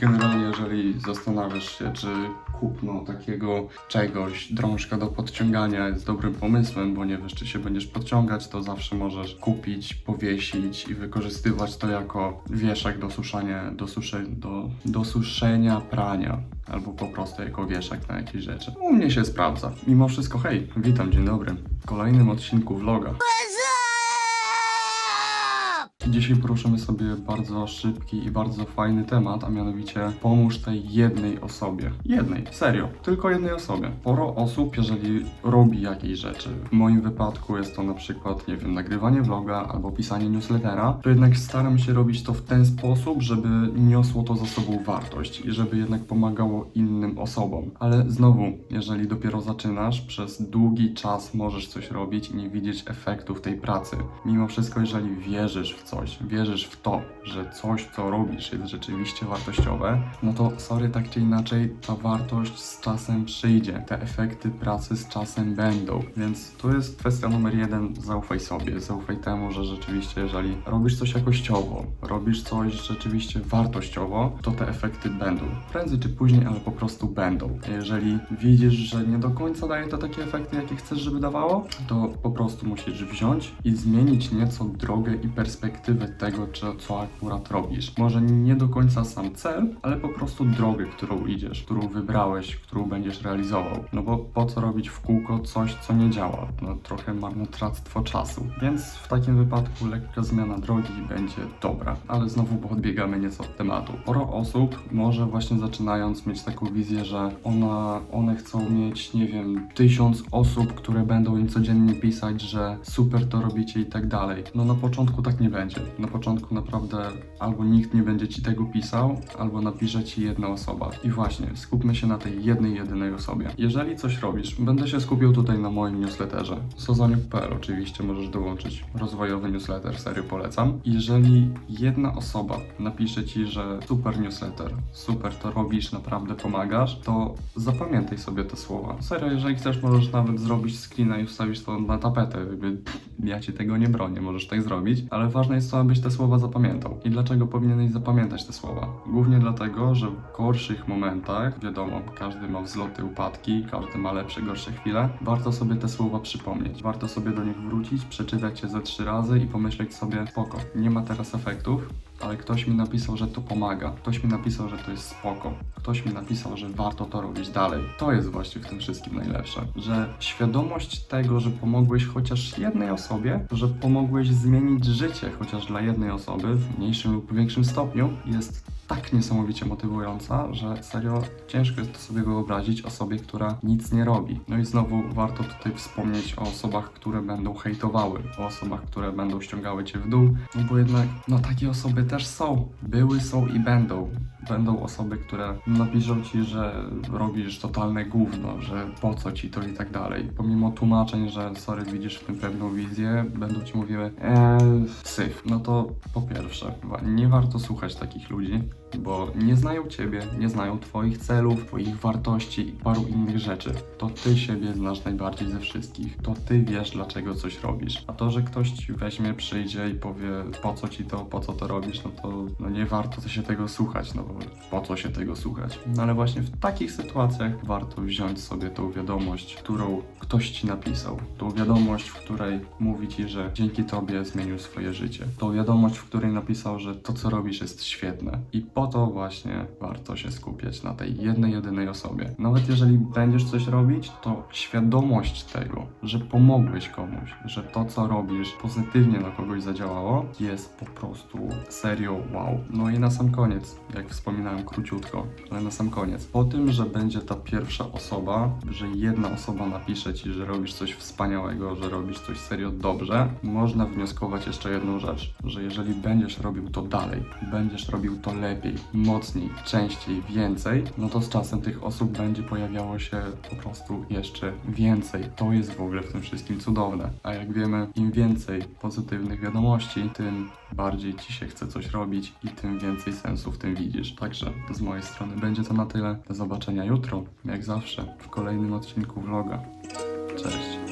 Generalnie, jeżeli zastanawiasz się, czy kupno takiego czegoś, drążka do podciągania jest dobrym pomysłem, bo nie wiesz, czy się będziesz podciągać, to zawsze możesz kupić, powiesić i wykorzystywać to jako wieszak do suszenia, do, susze, do, do suszenia prania, albo po prostu jako wieszak na jakieś rzeczy. U mnie się sprawdza. Mimo wszystko, hej, witam, dzień dobry. W kolejnym odcinku vloga. Dzisiaj poruszymy sobie bardzo szybki i bardzo fajny temat, a mianowicie pomóż tej jednej osobie. Jednej, serio, tylko jednej osobie. Sporo osób, jeżeli robi jakieś rzeczy, w moim wypadku jest to na przykład, nie wiem, nagrywanie vloga albo pisanie newslettera, to jednak staram się robić to w ten sposób, żeby niosło to za sobą wartość i żeby jednak pomagało innym osobom. Ale znowu, jeżeli dopiero zaczynasz, przez długi czas możesz coś robić i nie widzieć efektów tej pracy. Mimo wszystko, jeżeli wierzysz w coś, wierzysz w to, że coś, co robisz, jest rzeczywiście wartościowe, no to sorry, tak czy inaczej, ta wartość z czasem przyjdzie. Te efekty pracy z czasem będą. Więc to jest kwestia numer jeden. Zaufaj sobie, zaufaj temu, że rzeczywiście, jeżeli robisz coś jakościowo, robisz coś rzeczywiście wartościowo, to te efekty będą. Prędzej czy później, ale po prostu będą. Jeżeli widzisz, że nie do końca daje to takie efekty, jakie chcesz, żeby dawało, to po prostu musisz wziąć i zmienić nieco drogę i perspektywę tego, czy, co akurat robisz. Może nie do końca sam cel, ale po prostu drogę, którą idziesz, którą wybrałeś, którą będziesz realizował. No bo po co robić w kółko coś, co nie działa? No trochę marnotrawstwo czasu. Więc w takim wypadku lekka zmiana drogi będzie dobra. Ale znowu odbiegamy nieco od tematu. Sporo osób może właśnie zaczynając mieć taką wizję, że ona, one chcą mieć, nie wiem, tysiąc osób, które będą im codziennie pisać, że super to robicie i tak dalej. No na początku tak nie będzie. Na początku naprawdę albo nikt nie będzie ci tego pisał, albo napisze ci jedna osoba. I właśnie, skupmy się na tej jednej, jedynej osobie. Jeżeli coś robisz, będę się skupił tutaj na moim newsletterze. Sozoniuk.pl oczywiście możesz dołączyć. Rozwojowy newsletter, serio polecam. Jeżeli jedna osoba napisze ci, że super newsletter, super to robisz, naprawdę pomagasz, to zapamiętaj sobie te słowa. Serio, jeżeli chcesz, możesz nawet zrobić screena i wstawić to na tapetę. Ja ci tego nie bronię, możesz tak zrobić, ale ważne jest to, abyś te słowa zapamiętał. I dlaczego powinieneś zapamiętać te słowa? Głównie dlatego, że w gorszych momentach, wiadomo, każdy ma wzloty, upadki, każdy ma lepsze, gorsze chwile, warto sobie te słowa przypomnieć. Warto sobie do nich wrócić, przeczytać je ze trzy razy i pomyśleć sobie, spoko, nie ma teraz efektów, ale ktoś mi napisał, że to pomaga. Ktoś mi napisał, że to jest spoko. Ktoś mi napisał, że warto to robić dalej. To jest właśnie w tym wszystkim najlepsze, że świadomość tego, że pomogłeś chociaż jednej osobie, że pomogłeś zmienić życie chociaż dla jednej osoby w mniejszym lub większym stopniu, jest tak niesamowicie motywująca, że serio ciężko jest to sobie wyobrazić osobie, która nic nie robi. No i znowu warto tutaj wspomnieć o osobach, które będą hejtowały, o osobach, które będą ściągały cię w dół, no bo jednak, no takie osoby też są, były, są i będą. Będą osoby, które napiszą ci, że robisz totalne gówno, że po co ci to i tak dalej. Pomimo tłumaczeń, że sorry, widzisz w tym pewną wizję, będą ci mówiły, eee, syf. No to po pierwsze, nie warto słuchać takich ludzi, bo nie znają ciebie, nie znają twoich celów, twoich wartości i paru innych rzeczy. To ty siebie znasz najbardziej ze wszystkich. To ty wiesz, dlaczego coś robisz. A to, że ktoś weźmie, przyjdzie i powie, po co ci to, po co to robisz, no to no nie warto się tego słuchać, no bo po co się tego słuchać? No ale właśnie w takich sytuacjach warto wziąć sobie tą wiadomość, którą ktoś ci napisał. Tą wiadomość, w której mówi ci, że dzięki tobie zmienił swoje życie. Tą wiadomość, w której napisał, że to, co robisz, jest świetne. I po to właśnie warto się skupiać na tej jednej, jedynej osobie. Nawet jeżeli będziesz coś robić, to świadomość tego, że pomogłeś komuś, że to, co robisz, pozytywnie na kogoś zadziałało, jest po prostu serio wow. No i na sam koniec, jak wspominałem króciutko, ale na sam koniec, po tym, że będzie ta pierwsza osoba, że jedna osoba napisze ci, że robisz coś wspaniałego, że robisz coś serio dobrze, można wnioskować jeszcze jedną rzecz, że jeżeli będziesz robił to dalej, będziesz robił to lepiej, mocniej, częściej, więcej, no to z czasem tych osób będzie pojawiało się po prostu jeszcze więcej. To jest w ogóle w tym wszystkim cudowne. A jak wiemy, im więcej pozytywnych wiadomości, tym bardziej ci się chce coś robić i tym więcej sensu w tym widzisz. Także z mojej strony będzie to na tyle. Do zobaczenia jutro, jak zawsze, w kolejnym odcinku vloga. Cześć.